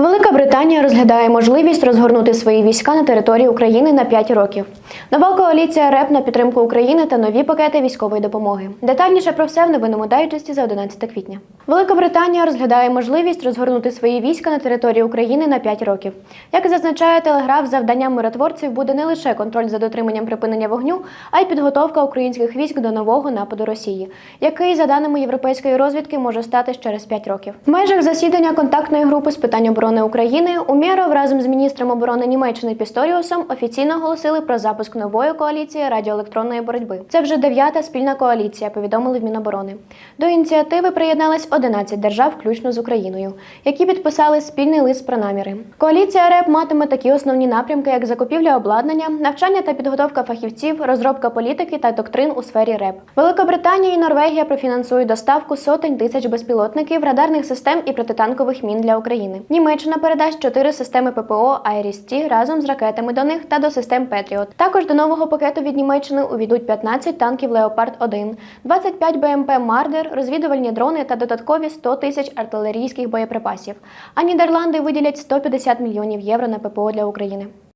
Велика Британія розглядає можливість розгорнути свої війська на території України на 5 років. Нова коаліція РЕП на підтримку України та нові пакети військової допомоги. Детальніше про все в новинному дайджесті за 11 квітня. Велика Британія розглядає можливість розгорнути свої війська на території України на 5 років. Як зазначає телеграф, завданням миротворців буде не лише контроль за дотриманням припинення вогню, а й підготовка українських військ до нового нападу Росії, який, за даними європейської розвідки, може стати через 5 років. В межах засідання контактної групи з питань оборони України Умєров разом з міністром оборони Німеччини Пісторіусом офіційно оголосили про запуск нової коаліції радіоелектронної боротьби. Це вже дев'ята спільна коаліція, повідомили в Міноборони. До ініціативи приєднались 11 держав, включно з Україною, які підписали спільний лист про наміри. Коаліція РЕП матиме такі основні напрямки, як закупівля обладнання, навчання та підготовка фахівців, розробка політики та доктрин у сфері РЕП. Велика Британія і Норвегія профінансують доставку сотень тисяч безпілотників, радарних систем і протитанкових мін для України. Німеччина передасть чотири системи ППО Айріс-Ті разом з ракетами до них та до систем Петріот. Також до нового пакету від Німеччини увійдуть 15 танків Леопард 1 25 БМП Мардер, розвідувальні дрони та додаткові 100 тисяч артилерійських боєприпасів. А Нідерланди виділять 150 мільйонів євро на ППО для України.